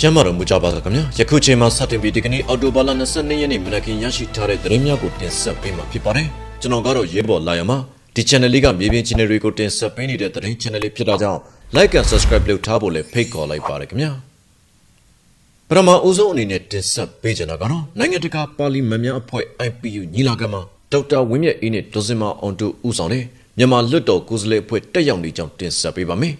ကျမ်းမာတော်မူကြပါခင်ဗျာယခုချိန်မှာစတင်ပြီးဒီကနေ့အော်တိုဘာလ22ရက်နေ့မနက်ခင်းရရှိထားတဲ့သတင်းများကိုတင်ဆက်ပေးမှာဖြစ်ပါတယ်ကျွန်တော်ကတော့ရဲဘော်လာရမဒီ channel လေးကမြေပြင် channel တွေကိုတင်ဆက်ပေးနေတဲ့သတင်း channel လေးဖြစ်တာကြောင့် like and subscribe လုပ်ထားဖို့လည်းဖိတ်ခေါ်လိုက်ပါရခင်ဗျာပထမအဦးဆုံးအနေနဲ့တင်ဆက်ပေးချင်တာကတော့နိုင်ငံတကာပါလီမန်များအဖွဲ့ IPU ညီလာခံမှာဒေါက်တာဝင်းမြတ်အေးနဲ့ဒေါ်စင်မာအောင်တို့ဦးဆောင်တဲ့မြန်မာလွတ်တော်ကိုယ်စားလှယ်အဖွဲ့တက်ရောက်နေကြောင်းတင်ဆက်ပေးပါမယ်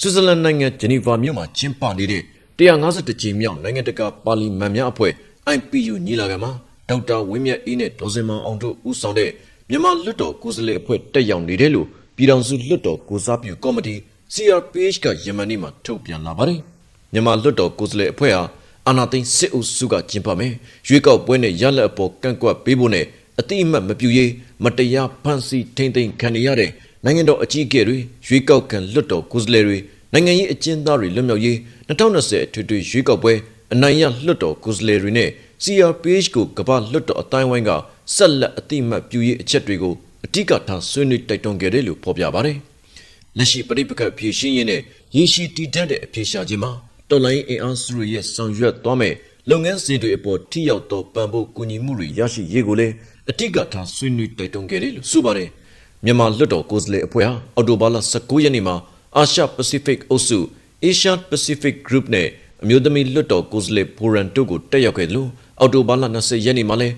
ဆွစ်ဇာလန်နိုင်ငံဂျနီဗာမြို့မှာကျင်းပနေတဲ့ 151ကြိမ်မြောက်နိုင်ငံတကာပါလီမန်များအဖွဲ့ IPU ညီလာခံမှာဒေါက်တာဝင်းမြတ်အေးနဲ့ဒေါ်စင်မာအောင်တို့ဦးဆောင်တဲ့မြန်မာလွတ်တော်ကိုယ်စားလှယ်အဖွဲ့တက်ရောက်နေတယ်လို့ပြည်ထောင်စုလွတ်တော်ကိုစားပြုကော်မတီ CRPH ကယမန်နေ့မှာထုတ်ပြန်လာပါတယ်မြန်မာလွတ်တော်ကိုယ်စားလှယ်အဖွဲ့ဟာအာနာသိန်းစစ်အုပ်စုကကျင်းပမယ်ရွေးကောက်ပွဲနဲ့ရလက်အပေါ်ကန့်ကွက်ပေးဖို့နဲ့အတိအမှတ်မပြုရေးမတရားဖန်ဆီးထိမ့်သိမ်းခံရတဲ့နိုင်ငံတော်အကြီးအကဲတွေရွေးကောက်ခံလွတ်တော်ကိုယ်စားလှယ်တွေ နိုင်ငံရေးအကျဉ်းသားတွေလွတ်မြောက်ရေး2020အထွေထွေရွေးကောက်ပွဲအနိုင်ရလွတ်တော်ကိုယ်စားလှယ်တွေနဲ့ CRPH ကိုကမ္ဘာလွတ်တော်အတိုင်းဝိုင်းကဆက်လက်အတိအမှတ်ပြုရေးအချက်တွေကိုအဓိကထားဆွေးနွေးတိုက်တွန်းခဲ့တယ်လို့ဖော်ပြပါတယ်။လက်ရှိပြည်ပကဖြည့်ရှင်းရင်းနဲ့ရေရှည်တည်တတ်တဲ့အဖြေရှာခြင်းမှာတော်လိုင်းအင်အားစုတွေရဲ့ဆောင်ရွက်သွားမယ်လုပ်ငန်းစဉ်တွေအပေါ်ထိရောက်သောပံ့ပိုးကူညီမှုတွေရရှိရေးကိုလည်းအဓိကထားဆွေးနွေးတိုက်တွန်းခဲ့တယ်လို့ဆိုပါတယ်။မြန်မာလွတ်တော်ကိုယ်စားလှယ်အဖွဲ့ဟာအော်တိုဘာလ19ရက်နေ့မှာ အာရှပစိဖိတ်အုပ်စု Asia Pacific Group နဲ့အမျိုးသမီးလွတ်တော်ကိုယ်စားလှယ်ဖိုရန်တို့ကိုတက်ရောက်ခဲ့တယ်လို့အော်တိုဘာလ20ရက်နေ့မှာလည်း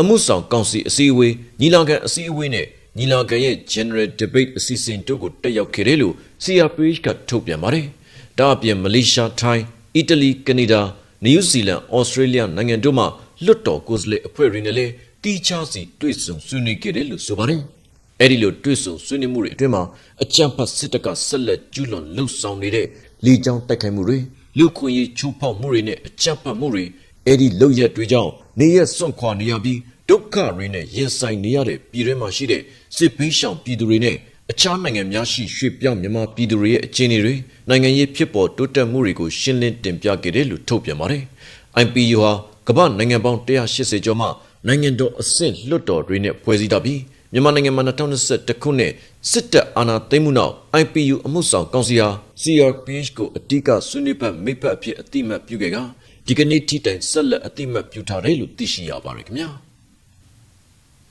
အမှုဆောင်ကောင်စီအစည်းအဝေးညီလာခံအစည်းအဝေးနဲ့ညီလာခံရဲ့ General Debate အစီအစဉ်တို့ကိုတက်ရောက်ခဲ့တယ်လို့ CRPH ကထုတ်ပြန်ပါတယ်။ဒါအပြင်မလေးရှား၊ထိုင်း၊အီတလီ၊ကနေဒါ၊နယူးဇီလန်၊ဩစတြေးလျနိုင်ငံတို့မှလွတ်တော်ကိုယ်စားလှယ်အဖွဲ့တွေနဲ့လည်းတီးခြားစီတွေ့ဆုံဆွေးနွေးခဲ့တယ်လို့ဆိုပါတယ်။ အဲဒီလိုတွေ့ဆုံဆွေးနွေးမှုတွေအတွင်းမှာအကြံဖတ်စစ်တပ်ကဆက်လက်ကျူးလွန်လှုပ်ဆောင်နေတဲ့လေကြောင်းတိုက်ခိုက်မှုတွေလူခွင့်ရေးချိုးဖောက်မှုတွေနဲ့အကြမ်းဖက်မှုတွေအဲဒီလုပ်ရက်တွေကြောင့်နေရက်စွန့်ခွာနေရပြီးဒုက္ခတွေနဲ့ရင်ဆိုင်နေရတဲ့ပြည်တွင်းမှာရှိတဲ့စစ်ဘေးရှောင်ပြည်သူတွေနဲ့အခြားနိုင်ငံများရှိရွှေ့ပြောင်းမြန်မာပြည်သူတွေရဲ့အခြေအနေတွေနိုင်ငံရေးဖြစ်ပေါ်တိုးတက်မှုတွေကိုရှင်းလင်းတင်ပြခဲ့တယ်လို့ထုတ်ပြန်ပါတယ်။ IPU ဟာကမ္ဘာနိုင်ငံပေါင်း180ကျော်မှနိုင်ငံတော်အဆင့်လွှတ်တော်တွေနဲ့ဖွဲ့စည်းထားပြီး မြန်မာနိုင်ငံမှာ2021ခုနှစ်စစ်တပ်အာဏာသိမ်းမှုနောက် IPU အမှုဆောင်ကောင်စီဟာ CRPH ကိုအတိအကဆွေးနွေးဖက်မိဖက်အဖြစ်အတိအမှတ်ပြုခဲ့ကဒီကနေ့ထိတိုင်ဆက်လက်အတိအမှတ်ပြုထားတယ်လို့သိရှိရပါတယ်ခင်ဗျာ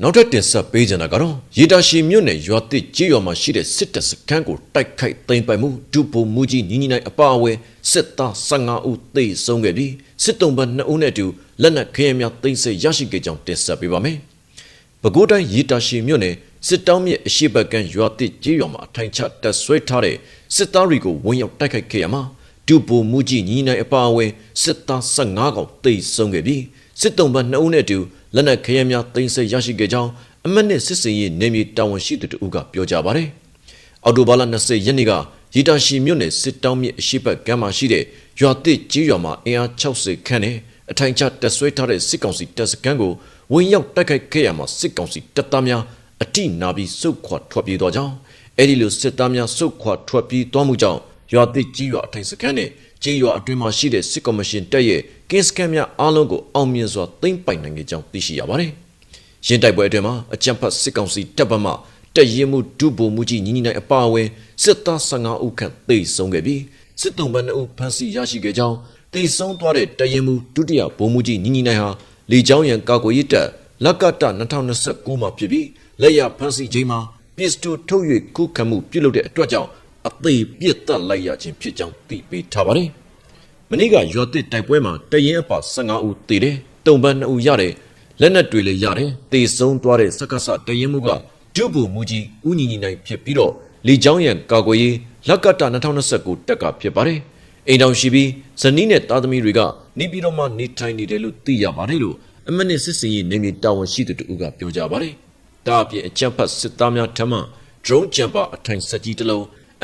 နောက်ထပ်တင်ဆက်ပေးကြတာကတော့ရေတာရှည်မြို့နယ်ရွာတစ်ကြေးရွာမှာရှိတဲ့စစ်တပ်စခန်းကိုတိုက်ခိုက်သိမ်းပိုက်မှုဒုဗိုလ်မှူးကြီးညီညီနိုင်အပါအဝင်စစ်သား15ဦးသေဆုံးခဲ့ပြီးစစ်တုံးဘတ်2ဦးနဲ့အတူလက်နက်ခဲယမ်းများသိမ်းဆည်းရရှိခဲ့ကြောင်းတင်ဆက်ပေးပါမယ်။ ပဲခူးတိုင်းရေတာရှည်မြို့နယ်စစ်တောင်းမြစ်အရှိဘက်ကရွာတစ်ကြေးရွာမှာအထိုင်ချတပ်ဆွဲထားတဲ့စစ်သားတွေကိုဝင်ရောက်တိုက်ခိုက်ခဲ့ရမှာဒုဗိုလ်မှူးကြီးညီနိုင်အပါအဝင်စစ်သား15ကောင်သေဆုံးခဲ့ပြီးစစ်တုံးဘတ်2ဦးနဲ့အတူလက်နက်ခဲယမ်းများသိမ်းဆည်းရရှိခဲ့ကြောင်းအမတ်နဲ့စစ်စင်ရေးနေမြေတာဝန်ရှိသူတို့ကပြောကြားပါတယ်။အော်တိုဘာလ20ရက်နေ့ကရီတာရှီမြို့နယ်စစ်တောင်းမြစ်အရှိဘက်ကမ်းမှာရှိတဲ့ရွာတစ်ကြီးရွာမှာအင်အား60ခန့်နဲ့အထိုင်ချတပ်ဆွဲထားတဲ့စစ်ကောင်စီတပ်စခန်းကို ဝင်ရောက်တိုက်ခိုက်ခဲ့ရမှာစစ်ကောင်စီတပ်သားများအထိနာပြီးစုခွာထွက်ပြေးသွားကြောင်းအဲဒီလိုစစ်သားများစုခွာထွက်ပြေးသွားမှုကြောင့်ရွာတစ်ကြီးရွာအထိုင်စခန်းနဲ့ကြီးရွာအတွင်းမှာရှိတဲ့စစ်ကော်မရှင်တပ်ရဲ့ကင်းစခန်းများအားလုံးကိုအောင်မြင်စွာသိမ်းပိုက်နိုင်ခဲ့ကြောင်းသိရှိရပါတယ်။ရင်းတိုက်ပွဲအတွင်းမှာအကြံဖတ်စစ်ကောင်စီတပ်ဗမာတက်ရင်မှုဒုဗိုလ်မှူးကြီးညီညီနိုင်အပါအဝင်စစ်သား15ဦးခန့်သေဆုံးခဲ့ပြီးစစ်တုံးဘန်း2ဦးဖမ်းဆီးရရှိခဲ့ကြောင်းသေဆုံးသွားတဲ့တက်ရင်မှုဒုတိယဗိုလ်မှူးကြီးညီညီနိုင်ဟာ လေကြောင်းရန်ကာကွယ်ရေးတပ်လက်ကတ2029မှာဖြစ်ပြီးလက်ရဖမ်းဆီးချိန်မှာပစ္စတိုထုတ်၍ခုခံမှုပြုလုပ်တဲ့အတွက်ကြောင့်အသေးပြစ်တက်လိုက်ရခြင်းဖြစ်ကြောင်းသိပေးထားပါတယ်။မနေ့ကရွာတစ်တိုက်ပွဲမှာတရင်အပါ15ဦးသေတယ်။တုံပန်း2ဦးရတယ်။လက်နက်တွေလည်းရတယ်။သေဆုံးသွားတဲ့စက္ကစတရင်မှုကဒုဗိုလ်မှူးကြီးဦးညီညီနိုင်ဖြစ်ပြီးတော့လေချောင်းရံကာကွယ်ရေးလက်ကတ2029တက်ကဖြစ်ပါတယ်။အိမ်တော်ရှိပြီးဇနီးနဲ့သားသမီးတွေက နေပြည်တော်မှာနေထိုင်နေတယ်လို့သိရပါတယ်လို့အမနစ်စစ်စင်ရေးနေမြေတာဝန်ရှိသူတို့ကပြောကြပါတယ်။ဒါအပြင်အကြမ်းဖက်စစ်သားများထမှ drone jumper အထိုင်စက်ကြီးတစ်လုံး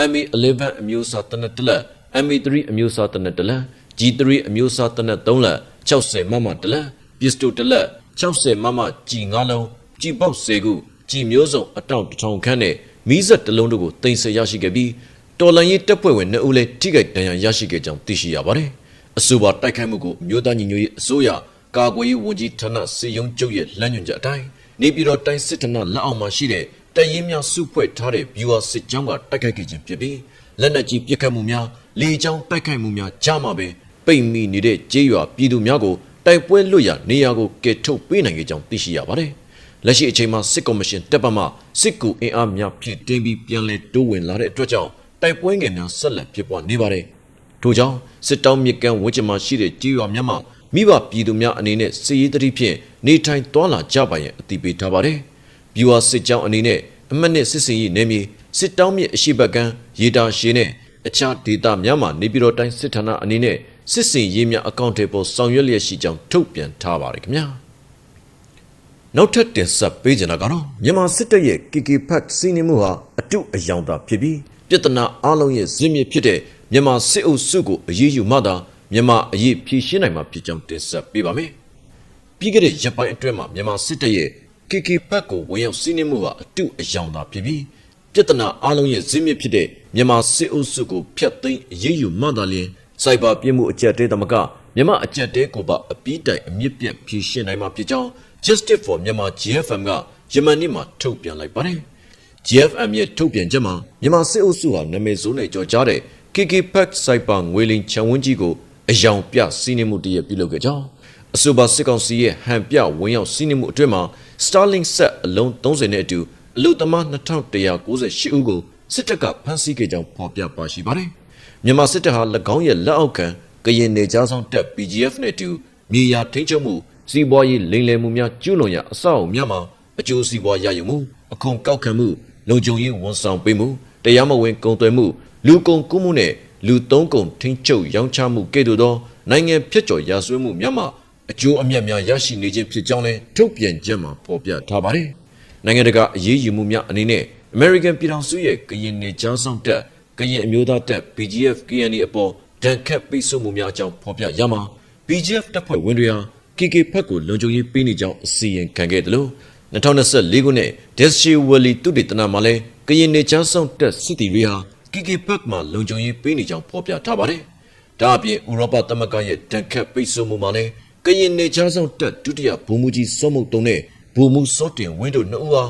MA11 အမျိုးအစားတနက်တစ်လက် MA3 အမျိုးအစားတနက်တစ်လက် G3 အမျိုးအစားတနက်3လက်60မမတစ်လက်ပစ္စတိုတစ်လက်60မမ G5 လုံး G ပေါက်10ခု G မျိုးစုံအတောင့်တစ်ထောင်ခန့်နဲ့မီးစက်တစ်လုံးတို့ကိုတင်ဆက်ရရှိခဲ့ပြီးတော်လန်ရေးတပ်ဖွဲ့ဝင်2ဦးလည်းထိခိုက်ဒဏ်ရာရရှိခဲ့ကြောင်းသိရှိရပါတယ်။ အဆိုပါတိုက်ခိုက်မှုကိုမြို့သားညီညွတ်ရေးအစိုးရကာကွယ်ရေးဝန်ကြီးဌာနစီယုံကျုပ်ရဲ့လမ်းညွှန်ချက်အတိုင်းနေပြည်တော်တိုင်းစစ်ဌာနလက်အောက်မှာရှိတဲ့တရင်များစုဖွဲ့ထားတဲ့ viewer စစ်ကြောင်းကတိုက်ခိုက်ခဲ့ခြင်းဖြစ်ပြီးလက်နက်ကြီးပစ်ခတ်မှုများလေကြောင်းတိုက်ခိုက်မှုများကြားမှာပဲပပိတ်မိနေတဲ့ကြေးရွာပြည်သူများကိုတိုက်ပွဲလွတ်ရာနေရာကိုကယ်ထုတ်ပေးနိုင်ခဲ့ကြောင်းသိရှိရပါတယ်။လက်ရှိအချိန်မှာစစ်ကော်မရှင်တပ်ပတ်မှစစ်ကူအင်အားများဖြည့်တင်းပြီးပြန်လည်တိုးဝင်လာတဲ့အတွက်ကြောင့်တိုက်ပွဲငယ်များဆက်လက်ဖြစ်ပွားနေပါတယ်။ ထို့ကြောင့်စစ်တောင်းမြစ်ကမ်းဝန်းကျင်မှာရှိတဲ့ကြေးရွာများမှာမိဘပြည်သူများအနေနဲ့စစ်ရေးတတိဖြင့်နေထိုင်သွားလာကြပါရန်အတည်ပြုထားပါတယ်။ပြည်ဝစစ်ကြောင်းအနေနဲ့အမှတ်နဲ့စစ်စင်ရေးနေမြေစစ်တောင်းမြစ်အရှိဘက်ကမ်းရေတာရှည်နဲ့အခြားဒေသများမှာနေပြည်တော်တိုင်းစစ်ဌာနအနေနဲ့စစ်စင်ရေးများအကောင့်တွေပေါ်ဆောင်ရွက်လျက်ရှိကြောင်းထုတ်ပြန်ထားပါတယ်ခင်ဗျာနောက်ထပ်တင်ဆက်ပေးကြတာကတော့မြန်မာစစ်တပ်ရဲ့ KK Pack စီးနေမှုဟာအတုအယောင်သာဖြစ်ပြီးပြဿနာအလုံးရဲ့ဇင်းမြစ်ဖြစ်တဲ့ မြန်မာစစ်အုပ်စုကိုအရေးယူမှသာမြန်မာအရေးဖြေရှင်းနိုင်မှာဖြစ်ကြောင်းတင်ဆက်ပေးပါမယ်ပြီးခဲ့တဲ့ရက်ပိုင်းအတွင်းမှာမြန်မာစစ်တပ်ရဲ့ KK Pack ကိုဝင်ရောက်စီးနင်းမှုဟာအတုအယောင်သာဖြစ်ပြီးပြဿနာအလုံးရဲ့ဇင်းမြစ်ဖြစ်တဲ့မြန်မာစစ်အုပ်စုကိုဖျက်သိမ်းအရေးယူမှသာလျှင်စိုက်ဘာပြစ်မှုအကြက်တဲသမကမြန်မာအကြက်တဲကိုပါအပီးတိုင်အမြင့်ပြတ်ဖြေရှင်းနိုင်မှာဖြစ်ကြောင်း Justice for Myanmar GFM ကယမန်နေ့မှာထုတ်ပြန်လိုက်ပါတယ် GFM ရဲ့ထုတ်ပြန်ချက်မှာမြန်မာစစ်အုပ်စုဟာနာမည်ဆိုးနဲ့ကြော်ကြားတဲ့ KK Pack စိုက်ပါငွေလင်ချံဝန်းကြီးကိုအယောင်ပြစီးနှင်းမှုတရက်ပြုလုပ်ခဲ့ကြောင်းအဆိုပါစစ်ကောင်စီရဲ့ဟန်ပြဝင်ရောက်စီးနှင်းမှုအတွင်းမှာ Starlink set အလုံး30နဲ့အတူအလုသမား2198ဦးကိုစစ်တပ်ကဖမ်းဆီးခဲ့ကြောင်းဖော်ပြပါရှိပါတယ်။မြန်မာစစ်တပ်ဟာ၎င်းရဲ့လက်အောက်ခံကရင်နေကြားဆောင်တပ် PGF နဲ့အတူမြေယာထိန်းချုပ်မှုစီးပွားရေးလိမ်လည်မှုများကျူးလွန်ရာအဆောက်အအုံများမှာအကျိုးစီးပွားရယူမှုအခွန်ကောက်ခံမှုလုံခြုံရေးဝန်ဆောင်ပေးမှုတရားမဝင်ကုန်သွယ်မှု လူကုန်ကူးမှုနဲ့လူသုံးကုန်ထိန်းချုပ်ရောင်းချမှုကဲ့သို့သောနိုင်ငံဖြတ်ကျော်ရာဇဝတ်မှုများမှာအကျိုးအမြတ်များရရှိနေခြင်းဖြစ်ကြောင်းလည်းထုတ်ပြန်ချက်မှာဖော်ပြထားပါတယ်။နိုင်ငံတကာအရေးယူမှုများအနေနဲ့ American ပြည်ထောင်စုရဲ့ကရင်နေကြားဆောင်တပ်ကရင်အမျိုးသားတပ် BGF KNA အပေါ်ဒဏ်ခတ်ပိတ်ဆို့မှုများအကြောင်းဖော်ပြရမှာ BGF တပ်ဖွဲ့ဝင်တွေဟာ KK ဖက်ကိုလုံခြုံရေးပေးနေကြောင်းအစီရင်ခံခဲ့တယ်လို့2024ခုနှစ် Deschi Valley တုတေသနာမှာလည်းကရင်နေချမ်းဆောင်တက်စစ်တီတွေဟာ KK ဖက်မှာလုံခြုံရေးပေးနေကြောင်းဖော်ပြထားပါတယ်။ဒါအပြင်ဥရောပသမဂ္ဂရဲ့တန်ခတ်ပိတ်ဆို့မှုမှာလည်းကရင်နေချမ်းဆောင်တက်ဒုတိယဗိုလ်မှူးကြီးစောမုတ်တုံနဲ့ဗိုလ်မှူးစောတင်ဝင်းတို့နှစ်ဦးဟာ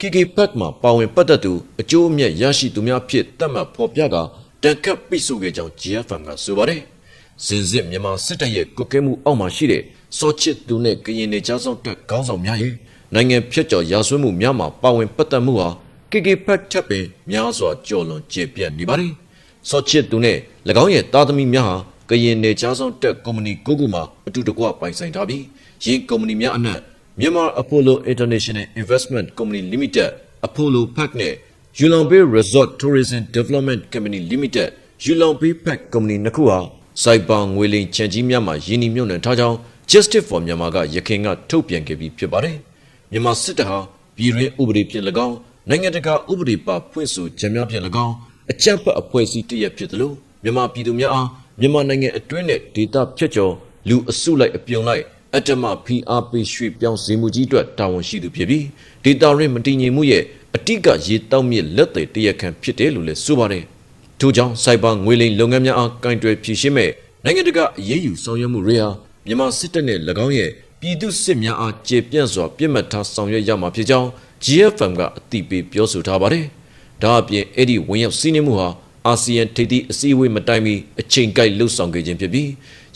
KK ဖက်မှာပါဝင်ပတ်သက်သူအကျိုးအမြတ်ရရှိသူများဖြစ်တတ်မှတ်ဖော်ပြကတန်ခတ်ပိတ်ဆို့ခဲ့ကြောင်း GFM ကဆိုပါတယ်။စင်စစ်မြန်မာစစ်တပ်ရဲ့ကွက်ကဲမှုအောက်မှာရှိတဲ့စောချစ်သူနဲ့ကရင်နေချမ်းဆောင်တက်ခေါင်းဆောင်များရဲ့နိုင်ငံဖြတ်ကျော်ရာဆွေးမှုများမှာပါဝင်ပတ်သက်မှုဟာ KK ဖက်ထပ်ပင်များစွာကြော်လွန်ကျေပြတ်နေပါတယ်။စောချစ်သူနဲ့၎င်းရဲ့သားသမီးများဟာကရင်နယ်ချားဆောင်တက်ကုမ္ပဏီကိုကူမှာအတူတကွပိုင်ဆိုင်ထားပြီးယင်းကုမ္ပဏီများအနက်မြန်မာ Apollo International Investment Company Limited Apollo Park နဲ့ Yulong Bay Resort Tourism Development Company Limited Yulong Bay Park Company နှစ်ခုဟာစိုက်ပါငွေလိမ်ချန်ကြီးများမှာယင်းနှမြုံနှံထားကြောင်း Justice for Myanmar ကရခိုင်ကထုတ်ပြန်ခဲ့ပြီးဖြစ်ပါတယ်။မြန်မာစစ်တပ်ဟာပြည်တွင်းဥပဒေဖြင့်၎င်း နိုင်ငံတကာဥပဒေပါဖွင့်ဆိုချက်များဖြင့်၎င်းအကြမ်းဖက်အဖွဲ့အစည်းတရက်ဖြစ်သလိုမြန်မာပြည်သူများအားမြန်မာနိုင်ငံအတွင်းနဲ့ဒေသဖြတ်ကျော်လူအစုလိုက်အပြုံလိုက်အတ္တမဖီအားပေးရွှေ့ပြောင်းစေမှုကြီးအတွက်တာဝန်ရှိသူဖြစ်ပြီးဒေတာရင်းမတည်ငြိမ်မှုရဲ့အတိကရေတောက်မြစ်လက်တွေတရက်ခံဖြစ်တယ်လို့လည်းဆိုပါတယ်။ထို့ကြောင့်စိုက်ဘာငွေလိမ်လုပ်ငန်းများအားကင်တွယ်ဖြည့်ရှင်းမဲ့နိုင်ငံတကာအရေးယူဆောင်ရွက်မှုတွေဟာမြန်မာစစ်တပ်နဲ့၎င်းရဲ့ပြည်သူစစ်များအားကျေပြန့်စွာပြစ်မှတ်ထားဆောင်ရွက်ရမှာဖြစ်ကြောင်း GFM ကအတိပေးပြောဆိုထားပါတယ်။ဒါအပြင်အဲ့ဒီဝင်ရောက်စီးနှင်းမှုဟာအာဆီယံထိပ်သီးအစည်းအဝေးမတိုင်မီအချိန်ကိုက်လှုပ်ဆောင်ခဲ့ခြင်းဖြစ်ပြီး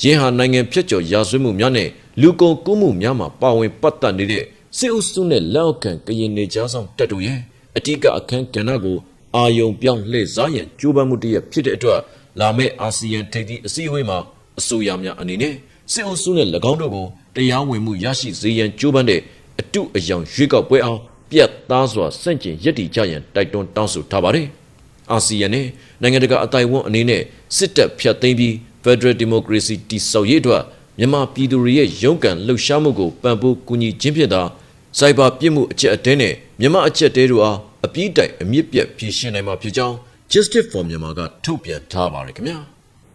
ယင်းဟာနိုင်ငံဖြတ်ကျော်ရာဇဝတ်မှုများနဲ့လူကုန်ကူးမှုများမှာပါဝင်ပတ်သက်နေတဲ့စစ်အုပ်စုနဲ့လက်အောက်ခံကရင်နေကြားဆောင်တပ်တို့ရဲ့အတိကအခန်းကဏ္ဍကိုအာယုံပြောင်းလှည့်စားရန်ကြိုးပမ်းမှုတည်းဖြစ်တဲ့အတွက်လာမယ့်အာဆီယံထိပ်သီးအစည်းအဝေးမှာအစိုးရများအနေနဲ့စစ်အုပ်စုနဲ့၎င်းတို့ကိုတရားဝင်မှုရရှိစေရန်ကြိုးပမ်းတဲ့အတုအယောင်ရွေးကောက်ပွဲအောင် ပြတ်သားစွာစန့်ကျင်ရည်တည်ကြရန်တိုက်တွန်းတောင်းဆိုထားပါတယ်။အာဆီယံနဲ့နိုင်ငံတကာအတိုင်းအဝန်အနေနဲ့စစ်တပ်ဖျက်သိမ်းပြီး Federal Democracy တည်ဆောက်ရေးအတွက်မြန်မာပြည်သူတွေရဲ့ရုန်းကန်လှုပ်ရှားမှုကိုပံ့ပိုးကူညီခြင်းဖြင့်သာစိုက်ဘာပြစ်မှုအချက်အတင်းနဲ့မြန်မာအချက်တဲတို့အားအပြည့်တိုင်အမြင့်ပြတ်ဖြေရှင်းနိုင်မှာဖြစ်ကြောင်း Justice for Myanmar ကထုတ်ပြန်ထားပါတယ်ခင်ဗျာ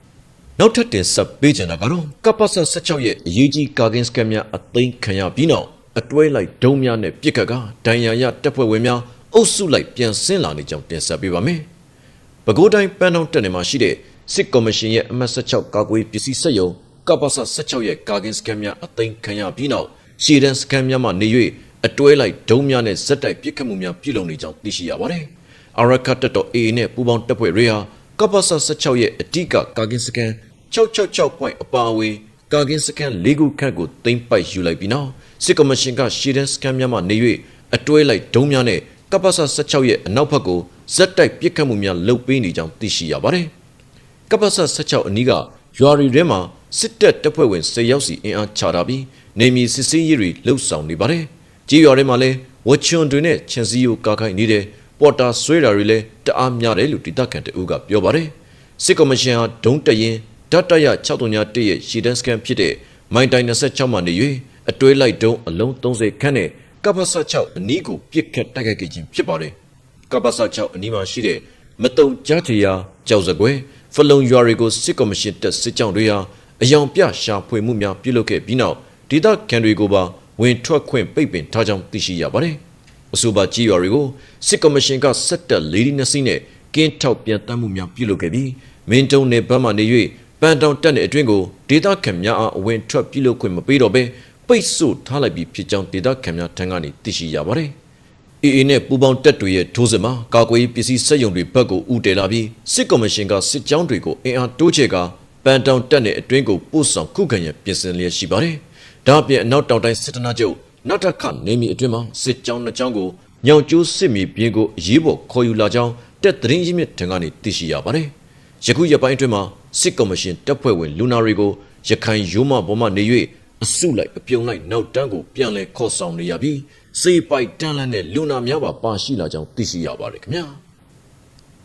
။နောက်ထပ်တင်ဆက်ပေးချင်တာကတော့ကပ္ပဆ16ရဲ့အရေးကြီးကာကင်စကန်များအသိမ်းခံရပြီးနောက် အတွဲလိုက်ဒုံးများနဲ့ပြစ်ခတ်ကဒဏ်ရာရတပ်ဖွဲ့ဝင်များအုပ်စုလိုက်ပြန်ဆင်းလာနေကြောင်းတင်ဆက်ပေးပါမယ်။ပဲခူးတိုင်းပန်းတောင်းတက်နေမှာရှိတဲ့စစ်ကော်မရှင်ရဲ့အမှတ်16ကာကွယ်ပစ္စည်းစက်ရုံကပ္ပဆ16ရဲ့ကာကင်စကန်များအသိမ်းခံရပြီးနောက်ရှီဒန်စကန်များမှနေ၍အတွဲလိုက်ဒုံးများနဲ့ဇက်တိုက်ပစ်ခတ်မှုများပြုလုပ်နေကြောင်းသိရှိရပါတယ်။အာရခတ်တပ်တော် AA နဲ့ပူးပေါင်းတပ်ဖွဲ့တွေဟာကပ္ပဆ16ရဲ့အဓိကကာကင်စကန်666 point အပါအဝင်ကာကင်းစကန်၄ခုခန့်ကိုသိမ်းပိုက်ယူလိုက်ပြီးနောက် စစ်ကော်မရှင်ကရှီဒန်စကန်များမှနေ၍အတွဲလိုက်ဒုံးများနဲ့ကပ္ပဆ16ရဲ့အနောက်ဘက်ကိုဇက်တိုက်ပစ်ခတ်မှုများလုပ်ပေးနေကြောင်းသိရှိရပါတယ်။ကပ္ပဆ16အနီးကရွာရီထဲမှာစစ်တပ်တပ်ဖွဲ့ဝင်10ယောက်စီအင်အားချထားပြီးနေမီစစ်စင်းရေးတွေလှုပ်ဆောင်နေပါတယ်။ကြီးရွာထဲမှာလည်းဝချွန်တွေနဲ့ချင်စီယိုကာခိုင်နေတဲ့ပေါ်တာဆွဲတာတွေလည်းတအားများတယ်လို့ဒေသခံတအူးကပြောပါတယ်။စစ်ကော်မရှင်ဟာဒုံးတရင်ဓာတ်တရ639ရဲ့ရှီဒန်စကန်ဖြစ်တဲ့မိုင်တိုင်26မှာနေ၍ အတွဲလိုက်ဒုံးအလုံး30ခန့်နဲ့ကပ္ပဆ6အနီးကိုပြစ်ခတ်တိုက်ခိုက်ခဲ့ခြင်းဖြစ်ပါတယ်။ကပ္ပဆ6အနီးမှာရှိတဲ့မတုံကြားချရာကြောက်စကွဲဖလုံရွာတွေကိုစစ်ကော်မရှင်တပ်စစ်ကြောင်းတွေဟာအယောင်ပြရှာဖွေမှုများပြုလုပ်ခဲ့ပြီးနောက်ဒေသခံတွေကိုပါဝင်ထွက်ခွင့်ပိတ်ပင်ထားကြောင်းသိရှိရပါတယ်။အဆိုပါကြီးရွာတွေကိုစစ်ကော်မရှင်ကဆက်တက်လေဒီနှစ်စီးနဲ့ကင်းထောက်ပြန်တမ်းမှုများပြုလုပ်ခဲ့ပြီးမင်းတုံနယ်ဘက်မှနေ၍ပန်တောင်တက်တဲ့အတွင်းကိုဒေသခံများအားအဝင်ထွက်ပြုလုပ်ခွင့်မပေးတော့ဘဲ ပိတ်ဆို့ထားလိုက်ပြီးဖြစ်ကြောင်းဒေသခံများထံကနေသိရှိရပါတယ်။ AA နဲ့ပူပေါင်းတပ်တွေရဲ့ထိုးစစ်မှာကာကွယ်ရေးပစ္စည်းစက်ရုံတွေဘက်ကိုဦးတည်လာပြီးစစ်ကော်မရှင်ကစစ်ကြောင်းတွေကိုအင်အားတိုးချဲ့ကပန်တောင်တက်တဲ့အတွင်းကိုပို့ဆောင်ခုခံရန်ပြင်ဆင်လျက်ရှိပါတယ်။ဒါ့အပြင်အနောက်တောင်တိုင်းစစ်တနာချုပ်နောက်တစ်ခါနေမီအတွင်းမှာစစ်ကြောင်းနှစ်ကြောင်းကိုညောင်ကျိုးစစ်မီပြင်းကိုအရေးပေါ်ခေါ်ယူလာကြောင်းတက်သတင်းရင်းမြစ်ထံကနေသိရှိရပါတယ်။ယခုရက်ပိုင်းအတွင်းမှာစစ်ကော်မရှင်တပ်ဖွဲ့ဝင်လူနာတွေကိုရခိုင်ရိုးမပေါ်မှနေ၍ အစုလိုက်အပြုံလိုက်နောက်တန်းကိုပြန်လဲခေါ်ဆောင်နေရပြီးစေပိုက်တန်းလန်းတဲ့လူနာများပါပါရှိလာကြောင်းသိရှိရပါတယ်ခင်ဗျာ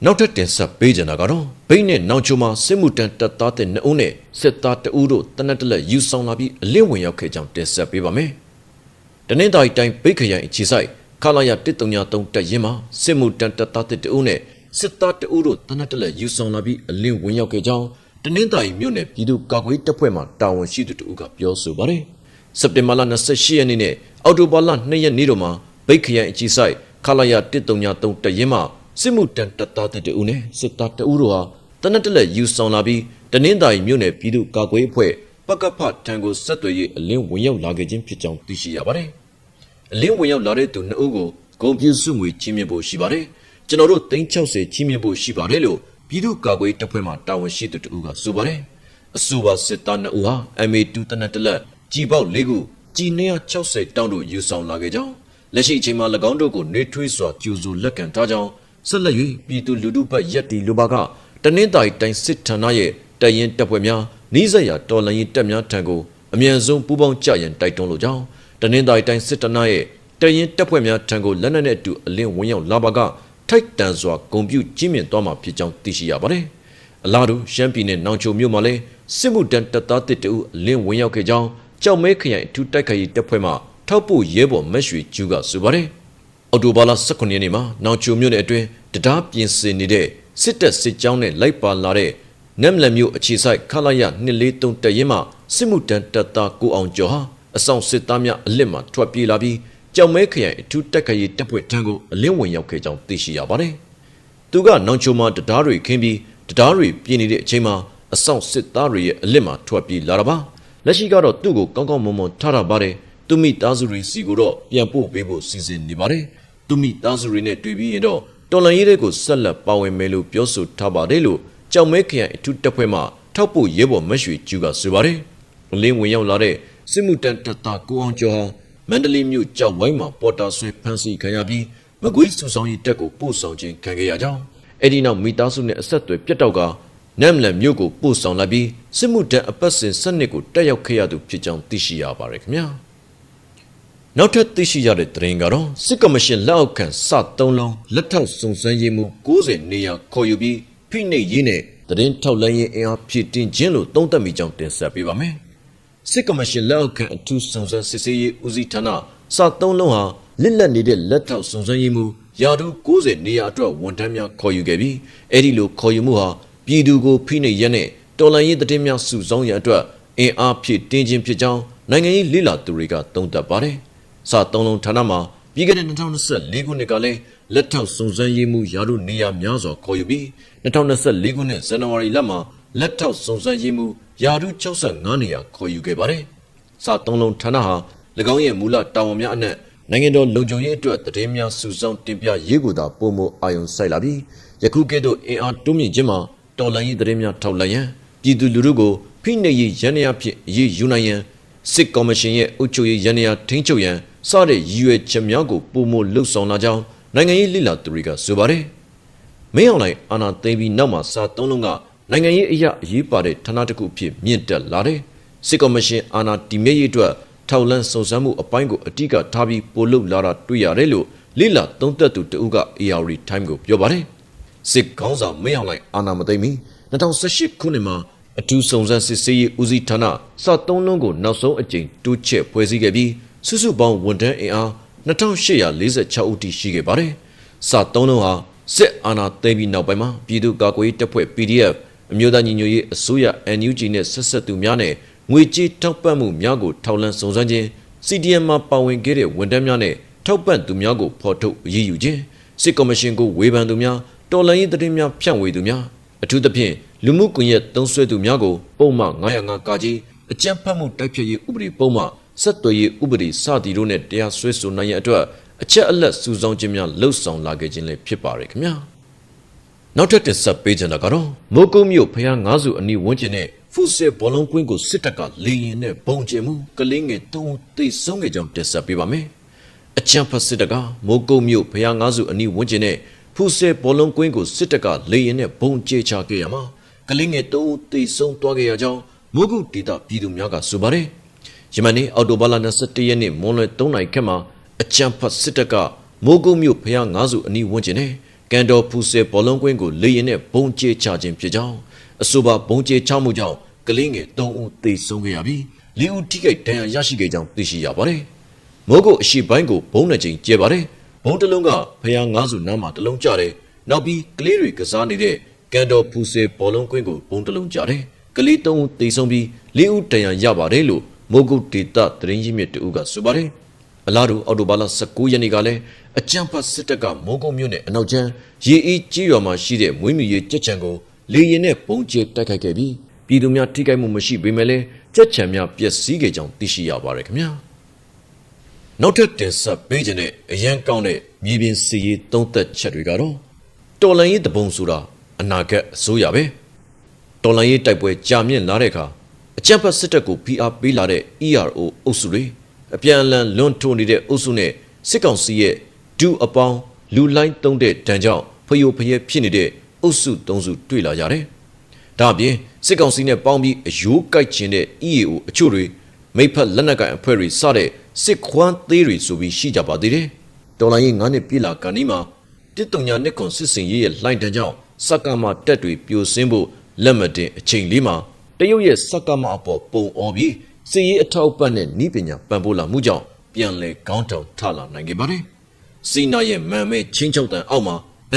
နောက်ထပ်တင်ဆက်ပေးကြတာကတော့ဘိတ်နဲ့နောင်ချိုမှာစစ်မှုတန်းတပ်သားတဲ့နှစ်ဦးနဲ့စစ်သားတဦးတို့တနက်တလက်ယူဆောင်လာပြီးအလင်းဝင်ရောက်ခဲ့ကြောင်းတင်ဆက်ပေးပါမယ်တနင်္သာရီတိုင်းဘိတ်ခရိုင်အခြေဆိုင်ခလာရ133တပ်ရင်းမှာစစ်မှုတန်းတပ်သားတဲ့တဦးနဲ့စစ်သားတဦးတို့တနက်တလက်ယူဆောင်လာပြီးအလင်းဝင်ရောက်ခဲ့ကြောင်း တနင်္သာရီမြို့နယ်ပြည်သူ့ကာကွယ်တပ်ဖွဲ့မှတာဝန်ရှိသူတဦးကပြောဆိုပါတယ်။စက်တင်ဘာလ28ရက်နေ့နဲ့အောက်တိုဘာလ2ရက်နေ့တို့မှာဘိတ်ခရိုင်အကြီးဆိုင်ခလာရ133တရင်မှစစ်မှုတန်းတပ်သားတဦးနဲ့စစ်သားတဦးတို့ဟာတနက်တလက်ယူဆောင်လာပြီးတနင်္သာရီမြို့နယ်ပြည်သူ့ကာကွယ်အဖွဲ့ပကဖထံကိုဆက်သွယ်ရေးအလင်းဝင်ရောက်လာခဲ့ခြင်းဖြစ်ကြောင်းသိရှိရပါတယ်။အလင်းဝင်ရောက်လာတဲ့သူနှစ်ဦးကိုဂုံပြူစုငွေချင်းမြင့်ဖို့ရှိပါတယ်။ကျွန်တော်တို့360ချင်းမြင့်ဖို့ရှိပါတယ်လို့ ပြည်သူ့ကာကွယ်တပ်ဖွဲ့မှတာဝန်ရှိသူတဦးကဆိုပါတယ်။အဆိုပါစစ်သားနှစ်ဦးဟာ MA2 တနက်တလက်ကြီးပေါက်၄ခုကြီး260တောင်းတို့ယူဆောင်လာခဲ့ကြောင်းလက်ရှိအချိန်မှာ၎င်းတို့ကိုနေထွေးစွာကြိုဆိုလက်ခံထားကြောင်းဆက်လက်၍ပြည်သူလူထုဘက်ရက်တီလူပါကတနင်္သာရီတိုင်းစစ်ဌာနရဲ့တရင်တပ်ဖွဲ့များနှီးစက်ရာတော်လှန်ရေးတပ်များထံကိုအမြန်ဆုံးပူးပေါင်းကြရန်တိုက်တွန်းလိုကြောင်းတနင်္သာရီတိုင်းစစ်ဌာနရဲ့တရင်တပ်ဖွဲ့များထံကိုလက်နက်နဲ့အတူအလင်းဝင်ရောက်လာပါက ထိုက်တန်စွာဂုံပြုကြီးမြင့်သွားမှာဖြစ်ကြောင်းသိရှိရပါတယ်။အလားတူရှမ်းပြည်နယ်နောင်ချိုမြို့မှာလည်းစစ်မှုတန်းတပ်သားတစ်တဦးအလင်းဝင်ရောက်ခဲ့ကြောင်းကြောက်မဲခရိုင်အထူးတိုက်ခိုက်ရေးတပ်ဖွဲ့မှထောက်ပို့ရဲဘော်မက်ရွှေကျူးကဆိုပါတယ်။အော်တိုဘာလ18ရက်နေ့မှာနောင်ချိုမြို့နယ်အတွင်းတရားပြင်ဆင်နေတဲ့စစ်တပ်စစ်ကြောင်းနဲ့လိုက်ပါလာတဲ့နမ်လမျိုးအခြေဆိုင်ခလာရ243တရင်မှစစ်မှုတန်းတပ်သားကိုအောင်ကျော်ဟာအဆောင်စစ်သားများအလစ်မှထွက်ပြေးလာပြီး ကြောင်မဲခရိုင်အထူးတက်ခရီတပ်ဖွဲ့ထံကိုအလင်းဝင်ရောက်ခဲ့ကြောင်းသိရှိရပါတယ်။သူကနောင်ချိုမှာတရားတွေခင်းပြီးတရားတွေပြည်နေတဲ့အချိန်မှာအဆောင်စစ်သားတွေရဲ့အလစ်မှထွက်ပြေးလာတာပါ။လက်ရှိကတော့သူ့ကိုကောင်းကောင်းမွန်မွန်ထားတာပါတယ်။သူမိသားစုတွေစီကိုတော့ပြန်ပို့ပေးဖို့စီစဉ်နေပါတယ်။သူမိသားစုတွေနဲ့တွေ့ပြီးရင်တော့တော်လန်ရေးတွေကိုဆက်လက်ပါဝင်မယ်လို့ပြောဆိုထားပါတယ်လို့ကြောင်မဲခရိုင်အထူးတပ်ဖွဲ့မှထောက်ပို့ရဲဘော်မက်ရွှေကျူးကဆိုပါတယ်။အလင်းဝင်ရောက်လာတဲ့စစ်မှုတန်းတပ်သားကိုအောင်ကျော်ဟာ မန္တလေးမြို့ကြောက်ဝိုင်းမှာပေါ်တာဆွဲဖမ်းဆီးခံရပြီးမကွေးစုဆောင်ရေးတပ်ကိုပို့ဆောင်ခြင်းခံခဲ့ရကြောင်းအဲ့ဒီနောက်မိသားစုနဲ့အဆက်အသွယ်ပြတ်တော့ကနမ်လန်မြို့ကိုပို့ဆောင်လာပြီးစစ်မှုတန်းအပတ်စဉ်စနစ်ကိုတက်ရောက်ခဲ့ရသူဖြစ်ကြောင်းသိရှိရပါတယ်ခင်ဗျာနောက်ထပ်သိရှိရတဲ့သတင်းကတော့စစ်ကမရှင်လက်အောက်ခံစသုံးလုံးလက်ထောက်စုံစမ်းရေးမှု90နေရာခေါ်ယူပြီးဖိနှိပ်ရေးနဲ့သတင်းထောက်လိုင်းရင်အင်အားဖြည့်တင်ခြင်းလို့သုံးသပ်မိကြောင်းတင်ဆက်ပေးပါမယ် စစ်ကမရှင်လက်အောက်ခံအထူးစုံစမ်းစစ်ဆေးရေးဦးစီးဌာနစသုံးလုံးဟာလစ်လက်နေတဲ့လက်ထောက်စုံစမ်းရေးမှုရာထူး90နေရာအတွက်ဝန်ထမ်းများခေါ်ယူခဲ့ပြီးအဲ့ဒီလိုခေါ်ယူမှုဟာပြည်သူကိုဖိနှိပ်ရတဲ့တော်လှန်ရေးတည်င်းများစုဆောင်းရန်အတွက်အင်အားဖြည့်တင်းခြင်းဖြစ်ကြောင်းနိုင်ငံရေးလိလာသူတွေကသုံးသပ်ပါတယ်။စသုံးလုံးဌာနမှာပြီးခဲ့တဲ့2024ခုနှစ်ကလည်းလက်ထောက်စုံစမ်းရေးမှုရာထူးနေရာများစွာခေါ်ယူပြီး2024ခုနှစ်ဇန်နဝါရီလမှာ လက်ထောက်စုံစမ်းရေးမှုယာရု65နေရာခေါ်ယူခဲ့ပါတယ်။စသုံးလုံးဌာနဟာ၎င်းရဲ့မူလတာဝန်များအနက်နိုင်ငံတော်လုံခြုံရေးအတွက်တည်င်းများစုဆောင်းတင်ပြရေးကိုသာပုံမအာယုံစိုက်လာပြီးယခုကဲ့သို့အင်အားတိုးမြင့်ခြင်းမှာတော်လှန်ရေးတည်င်းများထောက်လှမ်းရန်ပြည်သူလူထုကိုဖိနှိပ်ရေးရန်ရာဖြစ်အရေးယူနိုင်ရန်စစ်ကော်မရှင်ရဲ့အုပ်ချုပ်ရေးရန်ရာထိန်းချုပ်ရန်စတဲ့ရည်ရွယ်ချက်များကိုပုံမလှုပ်ဆောင်လာကြောင်းနိုင်ငံရေးလှိလာသူတွေကဆိုပါတယ်မင်းအောင်လှိုင်အာဏာသိမ်းပြီးနောက်မှာစာသုံးလုံးက နိုင်ငံရေးအရာအရေးပါတဲ့ဌာနတစ်ခုအဖြစ်မြင့်တက်လာတယ်စစ်ကော်မရှင်အာဏာတည်မြဲရေးအတွက်ထောက်လန်းစုံစမ်းမှုအပိုင်းကိုအတိအကထားပြီးပို့လုပ်လာတာတွေ့ရတယ်လို့လိလာသုံးသက်သူတဦးက AR Time ကိုပြောပါတယ်စစ်ကောင်းဆောင်မင်းအောင်လှိုင်အာဏာမသိမ်းမီ2018ခုနှစ်မှာအထူးစုံစမ်းစစ်ဆေးရေးဦးစီးဌာနစသုံးလုံးကိုနောက်ဆုံးအကြိမ်တိုးချဲ့ဖွဲ့စည်းခဲ့ပြီးစုစုပေါင်းဝန်ထမ်းအင်အား2846ဦးထိရှိခဲ့ပါတယ်။စသုံးလုံးဟာစစ်အာဏာသိမ်းပြီးနောက်ပိုင်းမှာပြည်သူ့ကာကွယ်ရေးတပ်ဖွဲ့ PDF အမျိုးသားညီညွတ်ရေးအစိုးရ NUG နဲ့ဆက်ဆက်သူများနဲ့ငွေကြေးထောက်ပံ့မှုများကိုထောက်လန်းစုံစမ်းခြင်း CDM မှာပါဝင်ခဲ့တဲ့ဝန်ထမ်းများနဲ့ထောက်ပံ့သူများကိုဖော်ထုတ်အရေးယူခြင်းစစ်ကော်မရှင်ကိုဝေဖန်သူများတော်လှန်ရေးသတင်းများဖြန့်ဝေသူများအထူးသဖြင့်လူမှုကွန်ရက်သုံးစွဲသူများကိုပုံမှန်905ကကြီးအကြမ်းဖက်မှုတိုက်ဖျက်ရေးဥပဒေပုံမှန်ဆက်သွယ်ရေးဥပဒေစသည်တို့နဲ့တရားစွဲဆိုနိုင်ရန်အတွက်အချက်အလက်စုဆောင်းခြင်းများလှုပ်ဆောင်လာခဲ့ခြင်းလည်းဖြစ်ပါရယ်ခင်ဗျာ နောက်ထပ်တင်ဆက်ပေးချင်တာကတော့မိုးကုတ်မြို့ဖျားငါးစုအနီးဝန်းကျင်နဲ့ဖုစစ်ဘောလုံးကွင်းကိုစစ်တပ်ကလေရင်နဲ့ပုံကျင်မှုကလင်းငယ်တုံးသိဆုံးခဲ့ကြောင်းတင်ဆက်ပေးပါမယ်အချမ်းဖတ်စစ်တပ်ကမိုးကုတ်မြို့ဖျားငါးစုအနီးဝန်းကျင်နဲ့ဖုစစ်ဘောလုံးကွင်းကိုစစ်တပ်ကလေရင်နဲ့ပုံကျဲချခဲ့ရမှာကလင်းငယ်တုံးသိဆုံးသွားခဲ့ရကြောင်းမိုးကုတ်ဒေသပြည်သူများကဆိုပါတယ်ယမန်နေ့အော်တိုဘာလ21ရက်နေ့မွန်းလွဲ3နာရီခန့်မှာအချမ်းဖတ်စစ်တပ်ကမိုးကုတ်မြို့ဖျားငါးစုအနီးဝန်းကျင်နဲ့ ကန်တော်ဖူဆယ်ဘောလုံးကွင်းကိုလေရင်နဲ့ဘုံကျဲချခြင်းဖြစ်ကြောင်းအဆိုပါဘုံကျဲချမှုကြောင့်ကလေးငယ်၃ဦးသေဆုံးခဲ့ရပြီး၄ဦးထိခိုက်ဒဏ်ရာရရှိခဲ့ကြောင်းသိရှိရပါတယ်။မိုးကုတ်အရှိပိုင်းကိုဘုံနှစ်ကြိမ်ကျဲပါတယ်။ဘုံတစ်လုံးကဖျားငါးစုနားမှာတစ်လုံးကျတယ်။နောက်ပြီးကလေးတွေကစားနေတဲ့ကန်တော်ဖူဆယ်ဘောလုံးကွင်းကိုဘုံတစ်လုံးကျတယ်။ကလေး၃ဦးသေဆုံးပြီး၄ဦးဒဏ်ရာရပါတယ်လို့မိုးကုတ်ဒေသသတင်းရင်းမြစ်တဦးကဆိုပါတယ်။အလားတူအော်တိုဘာလ19ရက်နေ့ကလည်း အကြံဖတ်စစ်တပ်ကမုံကုံမြို့နယ်အနောက်ကျန်းရေအေးကြီးရွာမှာရှိတဲ့မွေးမြူရေးကြက်ချံကိုလေရင်နဲ့ပုံကျဲတိုက်ခိုက်ခဲ့ပြီးပြည်သူများထိခိုက်မှုမရှိပေမဲ့လည်းကြက်ချံများပျက်စီးခဲ့ကြောင်းသိရှိရပါတယ်ခင်ဗျာနောက်ထပ်တင်ဆက်ပေးခြင်းနဲ့အရန်ကောင်းတဲ့မြေပြင်စီရေးသုံးသက်ချက်တွေကတော့တော်လန်ရေးတပုံဆိုတာအနာဂတ်အစိုးရပဲတော်လန်ရေးတိုက်ပွဲကြာမြင့်လာတဲ့အခါအကြံဖတ်စစ်တပ်ကိုဖိအားပေးလာတဲ့ ERO အုပ်စုတွေအပြန်အလှန်လွန်ထိုးနေတဲ့အုပ်စုနဲ့စစ်ကောင်စီရဲ့ ဒူအပေါင်းလူလိုင်းတုံးတဲ့တန်ကြောင့်ဖယိုဖယဲဖြစ်နေတဲ့အုပ်စုသုံးစုတွေ့လာရတယ်။ဒါအပြင်စစ်ကောင်စီနဲ့ပေါင်းပြီးအယိုးကိုက်ခြင်းတဲ့ EAO အချို့တွေမိဖက်လက်နက်ကိုင်အဖွဲ့တွေစတဲ့စစ်ခွမ်းသေးတွေဆိုပြီးရှိကြပါသေးတယ်။ဒေါ်လာရင်း9နှစ်ပြည့်လာကနေ့မှာတစ်တုံညာနှစ်ခွန်စစ်စင်ရေးရဲ့လှိုင်းတန်းကြောင့်စက္ကမတက်တွေပြိုဆင်းဖို့လက်မတင်အချိန်လေးမှာတရုတ်ရဲ့စက္ကမအပေါ်ပုံအော်ပြီးစစ်ရေးအထောက်အပံ့နဲ့ဤပညာပံ့ပိုးလာမှုကြောင့်ပြန်လည်ကောင်းတောင်ထလာနိုင်ခဲ့ပါတယ်။ စီနာရဲ့မန်မဲချင်းချောက်တန်အောက်မှာ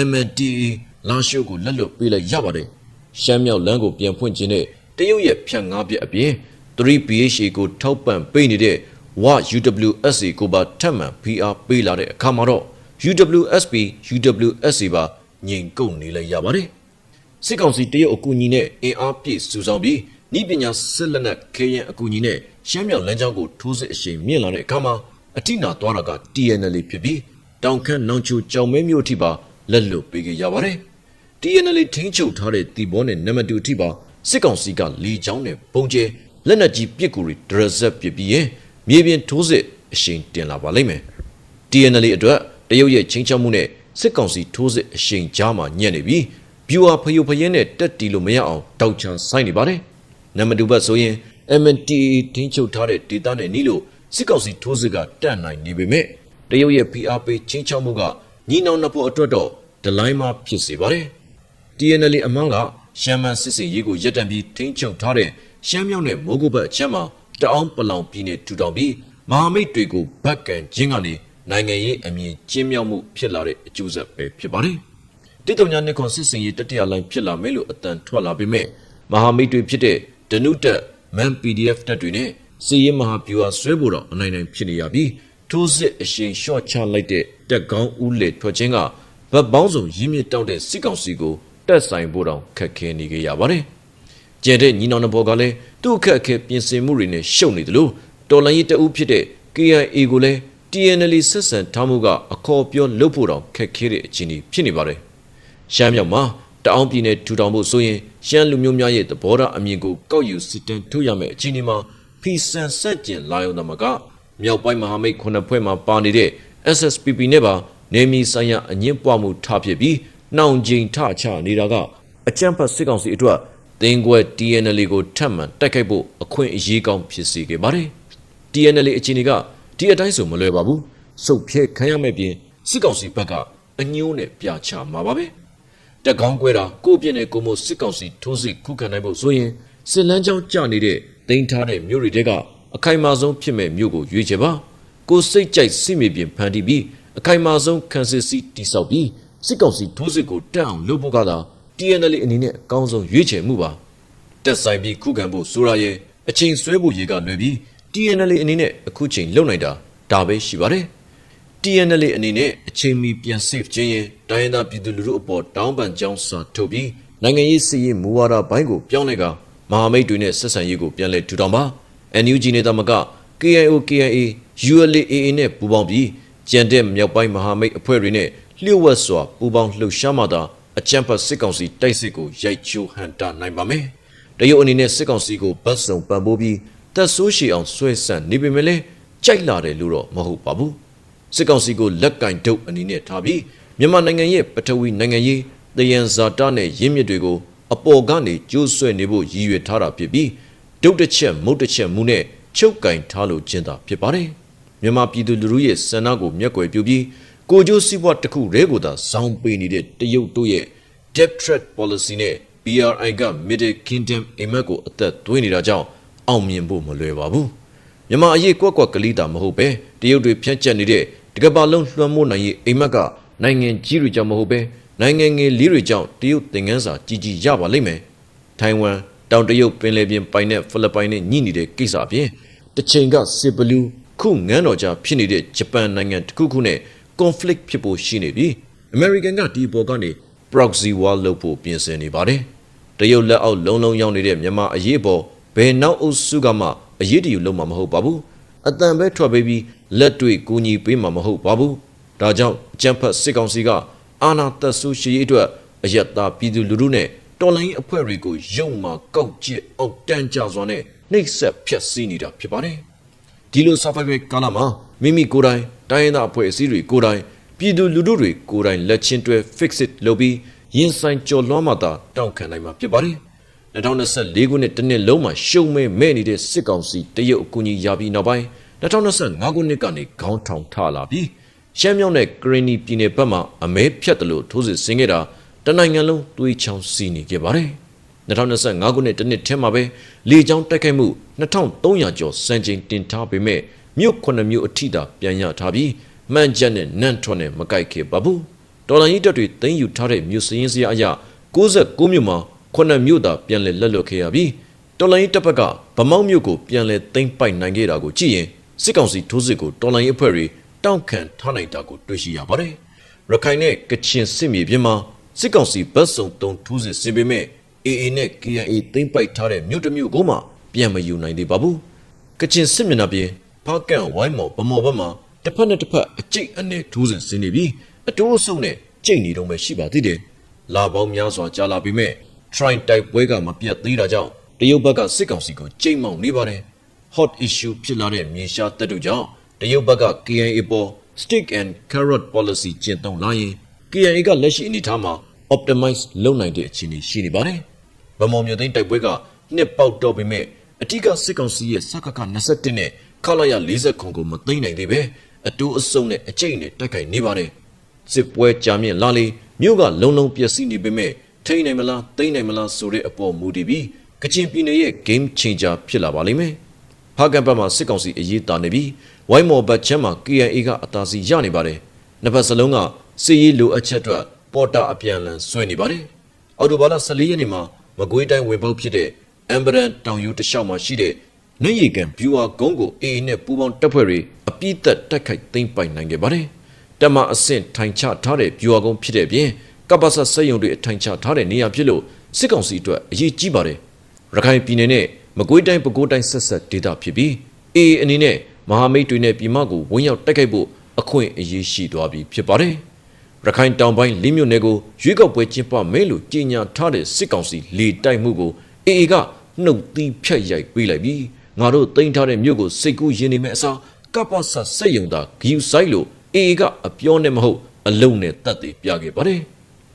MNDA လာရှိုးကိုလက်လွတ်ပေးလိုက်ရပါတယ်။ရှမ်းမြောက်လမ်းကိုပြန်ဖွင့်ခြင်းနဲ့တရုတ်ရဲ့ဖြန့်ငါးပြအပြင် 3BHA ကိုထောက်ပံ့ပေးနေတဲ့ဝ UWSA ကိုပါထပ်မံ PR ပေးလာတဲ့အခါမှာတော့ UWSP UWSA ပါငြိမ်ကုတ်နေလိုက်ရပါတယ်။စစ်ကောင်စီတရုတ်အကူအညီနဲ့အင်အားပြည့်စုဆောင်ပြီးဤပညာစစ်လက်နက်ခေရင်အကူအညီနဲ့ရှမ်းမြောက်လမ်းကြောင်းကိုထိုးစစ်အရှိန်မြင့်လာတဲ့အခါမှာအထိနာသွားတာက TNL ဖြစ်ပြီး တောင်ခန့်နောင်ချိုကြောင်မဲမြို့အထိပါလက်လွတ်ပေးခဲ့ရပါတယ်။ TNL ထိန်းချုပ်ထားတဲ့တီဘောနဲ့နံပါတ်2အထိပါစစ်ကောင်စီကလီချောင်းနဲ့ပုံကျဲလက်နက်ကြီးပစ်ကူတွေဒရဇက်ပစ်ပြီးရင်မြေပြင်ထိုးစစ်အရှိန်တင်လာပါလိမ့်မယ်။ TNL အတွက်တရုတ်ရဲ့ချင်းချောက်မှုနဲ့စစ်ကောင်စီထိုးစစ်အရှိန်ကြားမှာညံ့နေပြီးဗျူဟာဖယိုဖယင်းနဲ့တက်တီလို့မရအောင်တောက်ချန်ဆိုင်နေပါတယ်။နံပါတ်2ဘက်ဆိုရင် MNTA ထိန်းချုပ်ထားတဲ့ဒေသနဲ့နီးလို့စစ်ကောင်စီထိုးစစ်ကတန့်နိုင်နေပေမဲ့ တရုတ်ရဲ့ PRP ချင်းချောက်မှုကညီနောင်နှစ်ဖို့အတွက်တော့ဒလိုင်းမဖြစ်စေပါတယ်။ TNL အမန်းကရှမ်းမန်စစ်စင်ရေးကိုရပ်တန့်ပြီးထိန်းချုပ်ထားတဲ့ရှမ်းမြောက်နဲ့မိုးကုတ်ဘက်အချက်မှာတအောင်းပလောင်ပြည်နယ်ထူထောင်ပြီးမဟာမိတ်တွေကိုဘက်ကန်ချင်းကနေနိုင်ငံရေးအမြင်ကျင်းမြောက်မှုဖြစ်လာတဲ့အကျိုးဆက်ပဲဖြစ်ပါတယ်။တိတုံညာနှစ်ခွန်စစ်စင်ရေးတတိယလိုင်းဖြစ်လာမယ်လို့အတန်ထွက်လာပေမဲ့မဟာမိတ်တွေဖြစ်တဲ့ဒနုတက်မန် PDF တက်တွေနဲ့စီရင်မဟာဗျူဟာဆွဲဖို့တော့အနိုင်နိုင်ဖြစ်နေရပြီး ထိုးစစ်အရှိန်လျှော့ချလိုက်တဲ့တက်ကောင်းဦးလေထွက်ခြင်းကဗတ်ပေါင်းစုံရင်းမြစ်တောက်တဲ့စစ်ကောင်စီကိုတက်ဆိုင်ဖို့တောင်ခက်ခဲနေကြရပါတယ်။ကျန်တဲ့ညီနောင်တဲ့ဘော်ကလည်းသူ့အခက်အခဲပြင်ဆင်မှုတွေနဲ့ရှုပ်နေတယ်လို့တော်လိုင်းရေးတအုပ်ဖြစ်တဲ့ KIA ကိုလည်း TNL ဆက်ဆံထားမှုကအခေါ်ပြောလုပ်ဖို့တောင်ခက်ခဲတဲ့အခြေအနေဖြစ်နေပါတယ်။ရှမ်းမြောက်မှာတတအောင်းပြည်နယ်ထူထောင်ဖို့ဆိုရင်ရှမ်းလူမျိုးများရဲ့သဘောထားအမြင်ကိုကောက်ယူစစ်တမ်းထုတ်ရမယ့်အခြေအနေမှာဖီဆန်ဆက်ကျင်လာရုံတမက မြောက်ပိုင်းမဟာမိတ်ခုနှစ်ဖွဲ့မှာပါနေတဲ့ SSPP နဲ့ပါနေမီဆိုင်ရာအငင်းပွားမှုထားဖြစ်ပြီးနှောင်ကျိန်ထချနေတာကအကြံဖတ်စစ်ကောင်စီအတွက်သင်္ကွယ် TNL ကိုထပ်မံတိုက်ခိုက်ဖို့အခွင့်အရေးကောင်းဖြစ်စေခဲ့ပါတယ်။ TNL အခြေအနေကဒီအတိုင်းဆိုမလွယ်ပါဘူး။စုပ်ဖြဲခံရမယ့်ပြင်စစ်ကောင်စီဘက်ကအညိုးနဲ့ပြချမှာပါပဲ။တက်ကောင်းကွဲတာကိုပြင်းတဲ့ကိုမို့စစ်ကောင်စီထိုးစစ်ခုခံနိုင်ဖို့ဆိုရင်စစ်လန်းချောင်းကြနေတဲ့တင်ထားတဲ့မြို့တွေတဲက အခိုင်အမာဆုံးဖြစ်မဲ့မြို့ကိုရွေးချယ်ပါ။ကိုစိတ်ကြိုက်စစ်မြေပြင်ဖန်တီးပြီးအခိုင်အမာဆုံးခံစစ်စီတိဆောက်ပြီးစစ်ကောင်စီထိုးစစ်ကိုတက်အောင်လုပ်ဖို့ကသာ TNL အနေနဲ့အကောင်းဆုံးရွေးချယ်မှုပါတက်ဆိုင်ပြီးခုခံဖို့ဆိုရရဲ့အချိန်ဆွဲဖို့ရေကလွယ်ပြီး TNL အနေနဲ့အခုချိန်လုံနိုင်တာဒါပဲရှိပါတယ် TNL အနေနဲ့အချိန်မီပြန် save ခြင်းရင်တိုင်းရင်းသားပြည်သူလူထုအပေါ်တောင်းပန်ကြောင်းစာထုတ်ပြီးနိုင်ငံရေးစီရေးမူဝါဒဘိုင်းကိုပြောင်းလဲကမဟာမိတ်တွေနဲ့ဆက်ဆံရေးကိုပြန်လည်ထူထောင်ပါ NUG နေသမက KIO KIA ULA နဲ့ပူးပေါင်းပြီးကြံတဲ့မြောက်ပိုင်းမဟာမိတ်အဖွဲ့တွေနဲ့လျှို့ဝှက်စွာပူးပေါင်းလှုပ်ရှားမှသာအကြံဖတ်စစ်ကောင်စီတိုက်စစ်ကိုရိုက်ချိုးဟန်တာနိုင်ပါမယ်။တရုတ်အနေနဲ့စစ်ကောင်စီကိုဗတ်စုံပံ့ပိုးပြီးတက်ဆိုးရှည်အောင်ဆွဲဆန့်နေပေမဲ့လည်းကြိုက်လာတယ်လို့တော့မဟုတ်ပါဘူး။စစ်ကောင်စီကိုလက်ကင်ဒုတ်အနေနဲ့ထားပြီးမြန်မာနိုင်ငံရဲ့ပထဝီနိုင်ငံရေးတယံဇာတာနဲ့ရင်းမြစ်တွေကိုအပေါ်ကနေကျိုးဆွဲနေဖို့ရည်ရွယ်ထားတာဖြစ်ပြီး ဒုတ်တစ်ချက်မုတ်တစ်ချက်မူနဲ့ချုပ်ကင်ထားလို့ကျင်းတာဖြစ်ပါတယ်။မြန်မာပြည်သူလူထုရဲ့စန္ဒကိုမျက်ကွယ်ပြုပြီးကိုကျိုးစီးပွားတစ်ခုတည်းကိုသာဇောင်းပေးနေတဲ့တရုတ်တို့ရဲ့ debt trade policy နဲ့ BRI က Middle Kingdom အိမ်မက်ကိုအသက်သွင်းနေတာကြောင့်အောင်မြင်ဖို့မလွယ်ပါဘူး။မြန်မာအရေးကွက်ကွက်ကလေးတာမဟုတ်ပဲတရုတ်တွေဖြန့်ကျက်နေတဲ့တကဘာလုံးလွှမ်းမိုးနိုင်ရေးအိမ်မက်ကနိုင်ငံကြီးတွေကြောင့်မဟုတ်ပဲနိုင်ငံငယ်လေးတွေကြောင့်တရုတ်သင်ငန်းစာကြီးကြီးရပါလိမ့်မယ်။ထိုင်ဝမ် တောင်တရုတ်ပင်လယ်ပြင်ပိုင်နဲ့ဖိလစ်ပိုင်နဲ့ညှိနေတဲ့ကိစ္စအပြင်တစ်ချိန်ကစစ်ဘလူးခုငန်းတော်ကြားဖြစ်နေတဲ့ဂျပန်နိုင်ငံတစ်ခုခုနဲ့ conflict ဖြစ်ဖို့ရှိနေပြီ။ American ကဒီပေါ်ကနေ proxy war လုပ်ဖို့ပြင်ဆင်နေပါတယ်။တရုတ်လက်အောက်လုံလုံရောက်နေတဲ့မြန်မာအရေးပေါ်ဘယ်နောက်အုပ်စုကမှအရေးတယူလုပ်မှာမဟုတ်ပါဘူး။အတန်ပဲထွက်ပေးပြီးလက်တွေ့ကူညီပေးမှာမဟုတ်ပါဘူး။ဒါကြောင့်ကျန်းဖတ်စစ်ကောင်စီကအာဏာသက်ဆိုးရှိရေးအတွက်အယက်သားပြည်သူလူထုနဲ့ တော်လိုင်းအဖွဲ့တွေကိုယုံမှာကောက်ကျစ်အောက်တန်းကြစွာနဲ့နှိပ်စက်ဖျက်ဆီးနေတာဖြစ်ပါတယ်။ဒီလိုစာပိုက်ပဲကာလမှာမိမိကိုယ်တိုင်တိုင်းရင်းသားအဖွဲ့အစည်းတွေကိုယ်တိုင်ပြည်သူလူထုတွေကိုယ်တိုင်လက်ချင်းတွဲ fix it လုပ်ပြီးရင်ဆိုင်ကြော်လွှမ်းမှသာတောင်းခံနိုင်မှာဖြစ်ပါတယ်။2024ခုနှစ်တစ်နှစ်လုံးမှာရှုံမဲမဲ့နေတဲ့စစ်ကောင်စီတရုတ်အကူအညီရပြီးနောက်ပိုင်း2025ခုနှစ်ကနေခေါင်းထောင်ထလာပြီးရှမ်းမြောက်နဲ့ကရင်နီပြည်နယ်ဘက်မှအမဲဖြတ်တယ်လို့ထိုးစစ်ဆင်ခဲ့တာ တနိုင်ငံလုံးတွေးချောင်းစီနေခဲ့ပါတယ်။2025ခုနှစ်တစ်နှစ်ထဲမှာပဲလေကြောင်းတိုက်ခိုက်မှု2300ကျော်စံချိန်တင်ထားပေမဲ့မြို့ခုနှစ်မြို့အထိတာပြန်ရထားပြီးမှန်ချက်နဲ့နန့်ထွန်းနဲ့မကိုက်ခဲ့ပါဘူး။ဒေါ်လာကြီးတက်တွေသိမ်းယူထားတဲ့မြို့စရင်းစရာအရ69မြို့မှာခုနှစ်မြို့သာပြန်လည်လက်လွတ်ခဲ့ရပြီးတော်လိုင်းတပ်ဘက်ကဗမောက်မြို့ကိုပြန်လည်သိမ်းပိုက်နိုင်ခဲ့တာကိုကြည့်ရင်စစ်ကောင်စီထိုးစစ်ကိုတော်လိုင်းအဖွဲ့တွေတောင့်ခံထားနိုင်တာကိုတွေ့ရှိရပါတယ်။ရခိုင်နဲ့ကချင်စစ်မြေပြင်မှာ စစ်ကောင်စီဗတ်စုံတုံထိုးစစ်ဆင်ပေမဲ့ AA နဲ့ KIA သိမ်းပိုက်ထားတဲ့မြို့တစ်မြို့ကိုမှပြန်မယူနိုင်သေးပါဘူး။ကချင်စစ်မျက်နှာပြင်ဖားကန်ဝိုင်းမော်ဗမော်ဘက်မှာတစ်ဖက်နဲ့တစ်ဖက်အကျိတ်အနဲ့ထိုးစစ်ဆင်နေပြီးအတိုးအဆုပ်နဲ့ကျိတ်နေတော့မှရှိပါသေးတယ်။လာပေါင်းများစွာကြာလာပြီးမဲ့ try တိုက်ပွဲကမပြတ်သေးတာကြောင့်တရုတ်ဘက်ကစစ်ကောင်စီကိုကြိတ်မောင်နေပါတယ်။ hot issue ဖြစ်လာတဲ့မြေရှားတပ်တို့ကြောင့်တရုတ်ဘက်က KIA ပေါ် stick and carrot policy ကျင့်သုံးလာရင် KIA ကလက်ရှိအနေအထားမှာ optimize လုပ်နိုင်တဲ့အခြေအနေရှိနေပါတယ်။ဗမော်မြို့သိန်းတိုက်ပွဲကနှစ်ပေါက်တော့ပေမဲ့အထူးကစစ်ကောင်စီရဲ့စကက21နဲ့ခလာရ40ခုကိုမသိမ့်နိုင်သေးပဲအတူအစုံနဲ့အကျိတ်နဲ့တိုက်ခိုက်နေပါတယ်။စစ်ပွဲကြာမြင့်လာလေမြို့ကလုံလုံပျက်စီးနေပေမဲ့ထိန်းနိုင်မလားသိမ့်နိုင်မလားဆိုတဲ့အပေါ်မူတည်ပြီးကချင်ပြည်နယ်ရဲ့ game changer ဖြစ်လာပါလိမ့်မယ်။ဖားကန်ဘက်မှာစစ်ကောင်စီအရေးတာနေပြီးဝိုင်းမော်ဘတ်ချမ်းမှာ KIA ကအသာစီရနေပါတယ်။နှစ်ဖက်စလုံးက စစ်ရေးလိုအပ်ချက်အတွက်ပေါ်တာအပြန်လန်ဆွဲနေပါတယ်။အော်တိုဘာလ14ရက်နေ့မှာမကွေးတိုင်းဝင်ပေါက်ဖြစ်တဲ့အမ်ဘရန်တောင်ယူတလျှောက်မှာရှိတဲ့နှင်းရီကန်ဗျူဟာကုန်းကို AA နဲ့ပူးပေါင်းတပ်ဖွဲ့တွေအပြစ်သက်တိုက်ခိုက်သိမ်းပိုက်နိုင်ခဲ့ပါတယ်။တမအဆင့်ထိုင်ချထားတဲ့ဗျူဟာကုန်းဖြစ်တဲ့ပြင်ကပ္ပစစက်ယုံတွေအထိုင်ချထားတဲ့နေရာဖြစ်လို့စစ်ကောင်စီအတွက်အရေးကြီးပါတယ်။ရခိုင်ပြည်နယ်နဲ့မကွေးတိုင်းပဲခူးတိုင်းဆက်ဆက်ဒေသဖြစ်ပြီး AA အနေနဲ့မဟာမိတ်တွေနဲ့ပြည်မကိုဝင်ရောက်တိုက်ခိုက်ဖို့အခွင့်အရေးရှိသွားပြီဖြစ်ပါတယ်။ ရခိုင်တောင်ပိုင်းလင်းမြို့နယ်ကိုရွေးကောက်ပွဲကျင်းပမယ်လို့ကြေညာထားတဲ့စစ်ကောင်စီလေတိုက်မှုကိုအေအေကနှုတ်သီးဖြတ်ရိုက်ပေးလိုက်ပြီးငါတို့တင်ထားတဲ့မြို့ကိုစိတ်ကူးယဉ်နေမဲ့အစားကပ္ပဆတ်စက်ယုံတာဂီယူဆိုင်လို့အေအေကအပြောနဲ့မဟုတ်အလုံးနဲ့တတ်သိပြခဲ့ပါတယ်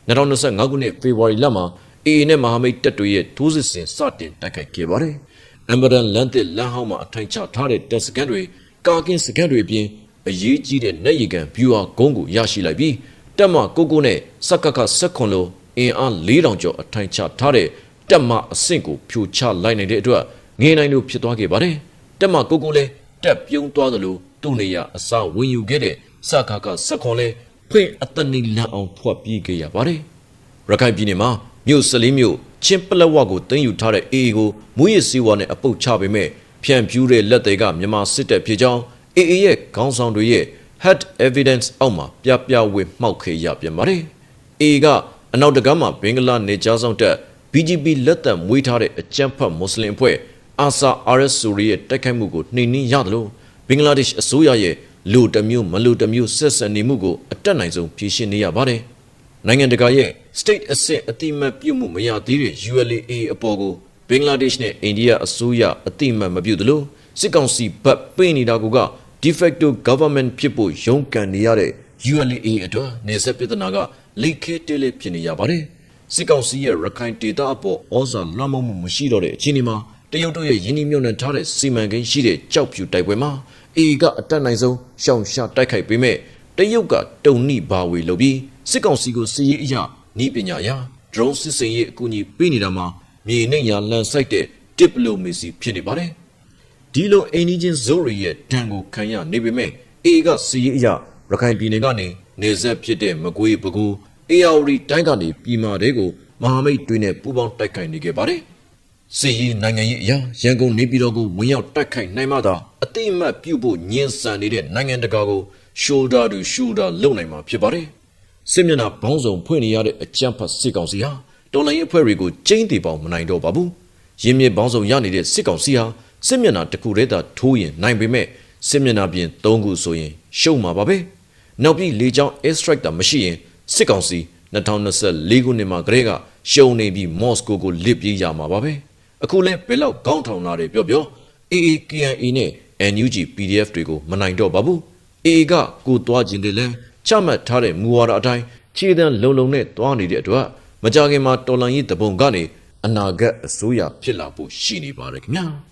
2025ခုနှစ်ဖေဖော်ဝါရီလမှာအေအေနဲ့မဟာမိတ်တပ်တွေရဲ့ထိုးစစ်ဆင်စတင်တိုက်ခိုက်ခဲ့ပါတယ်အမ်ဘရန်လန်တစ်လန်ဟောင်းမှာအထိုင်ချထားတဲ့တပ်စခန်းတွေကာကင်းစခန်းတွေအပြင်အရေးကြီးတဲ့နေရီကန်ဗျူဟာကုန်းကိုရရှိလိုက်ပြီး တက်မကိုကိုနဲ့စက်ကကဆက်ခွန်လိုအင်အား4000ကျော်အထိုင်ချထားတဲ့တက်မအဆင့်ကိုဖြိုချလိုက်နိုင်တဲ့အတွက်ငင်းနိုင်လို့ဖြစ်သွားခဲ့ပါတယ်တက်မကိုကိုလည်းတက်ပြုံးသွားသလိုသူ့နေရအစာဝင်ယူခဲ့တဲ့စက်ကကဆက်ခွန်လည်းဖွင့်အတနီလန်အောင်ဖွက်ပြေးခဲ့ရပါတယ်ရခိုင်ပြည်နယ်မှာမြို့စလင်းမြို့ချင်းပလက်ဝကိုတင်ယူထားတဲ့အေအေကိုမူရစ်စီဝါနဲ့အပုတ်ချပေမဲ့ဖြန့်ဖြူးတဲ့လက်တွေကမြန်မာစစ်တပ်ဖြစ်ကြောင်းအေအေရဲ့ခေါင်းဆောင်တွေရဲ့ head evidence အောက်မှာပြပြဝေမှောက်ခေရပြန်ပါတယ်။ A ကအနောက်တကမ်းမှာဘင်္ဂလားနေကြားဆောင်တပ် BGP လက်သက်မွေးထားတဲ့အကြမ်းဖက်မွတ်စလင်အဖွဲ့အာဆာ RS ဆိုရီရဲ့တိုက်ခိုက်မှုကိုနှိမ်နင်းရတယ်လို့ဘင်္ဂလားဒေ့ရှ်အစိုးရရဲ့လူတစ်မျိုးမလူတစ်မျိုးဆက်ဆံနေမှုကိုအတက်နိုင်ဆုံးဖြေရှင်းနေရပါတယ်။နိုင်ငံတကာရဲ့ state အဆင့်အတိမတ်ပြုမှုမရသေးတဲ့ ULA အပေါ်ကိုဘင်္ဂလားဒေ့ရှ်နဲ့အိန္ဒိယအစိုးရအတိမတ်မပြုသလိုစစ်ကောင်စီဘက်ပေးနေတာက de facto government ဖြစ်ဖို့ရုန်းကန်နေရတဲ့ ULA အတွက်နေဆက်ပြဿနာကလိတ်ခဲတဲလေးဖြစ်နေရပါတယ်စစ်ကောင်စီရဲ့ရခိုင်ဒေသအပေါ်ဩဇာလွှမ်းမိုးမှုမရှိတော့တဲ့အခြေအနေမှာတရုတ်တို့ရဲ့ယင်းနှိမ့်မြုံနှံထားတဲ့စီမံကိန်းရှိတဲ့ကြောက်ဖြူတိုက်ပွဲမှာအေကအတက်နိုင်ဆုံးရှောင်ရှာတိုက်ခိုက်ပေးမဲ့တရုတ်ကတုံနိဘာဝေလုပ်ပြီးစစ်ကောင်စီကိုစီရေးအရာဤပညာရာ drone စစ်စင်ရေးအကူအညီပေးနေတာမှာမြေနှိမ့်ရာလန်ဆိုင်တဲ့ diplomacy ဖြစ်နေပါတယ် ဒီလိုအိန္ဒိချင်းဇိုရီရဲ့တန်ကိုခံရနေပေမဲ့အေကစီရေးအရာရခိုင်ပြည်နယ်ကနေနေဆက်ဖြစ်တဲ့မကွေးပကူအေယာဝတီတိုင်းကနေပြည်မာတွေကိုမဟာမိတ်တွေနဲ့ပူးပေါင်းတိုက်ခိုက်နေခဲ့ပါတယ်စီရေးနိုင်ငံရေးအရာရန်ကုန်နေပြည်တော်ကိုဝင်ရောက်တိုက်ခိုက်နိုင်မှသာအတိအမှတ်ပြုဖို့ညှင်းဆန်နေတဲ့နိုင်ငံတကာကို shoulder to shoulder လုပ်နိုင်မှာဖြစ်ပါတယ်စစ်မျက်နှာဘောင်းဆောင်ဖွင့်နေရတဲ့အကြမ်းဖက်စစ်ကောင်စီဟာတော်လိုင်းအဖွဲ့တွေကိုကျင်းတီပေါင်းမနိုင်တော့ပါဘူးရင်းမြစ်ဘောင်းဆောင်ရနေတဲ့စစ်ကောင်စီဟာ စစ်မျက်နှာတစ်ခုတည်းသာထိုးရင်နိုင်ပေမဲ့စစ်မျက်နှာပြင်၃ခုဆိုရင်ရှုံးမှာပါပဲနောက်ပြီးလေကြောင်း air strike တာမရှိရင်စစ်ကောင်စီ2024ခုနှစ်မှာကလေးကရှုံနေပြီးမော့စကိုကိုလစ်ပြေးရမှာပါပဲအခုလဲဘယ်လောက်ကောင်းထောင်လာတယ်ပြောပြော AAKNA နဲ့ NUG PDF တွေကိုမနိုင်တော့ပါဘူး AA ကကိုသွားခြင်းတွေလဲချမှတ်ထားတဲ့မူဝါဒအတိုင်းခြေတန်းလုံလုံနဲ့သွားနေတဲ့အတွက်မကြခင်မှာတော်လန်ရေးတပုံကနေအနာဂတ်အစိုးရဖြစ်လာဖို့ရှိနေပါတယ်ခင်ဗျာ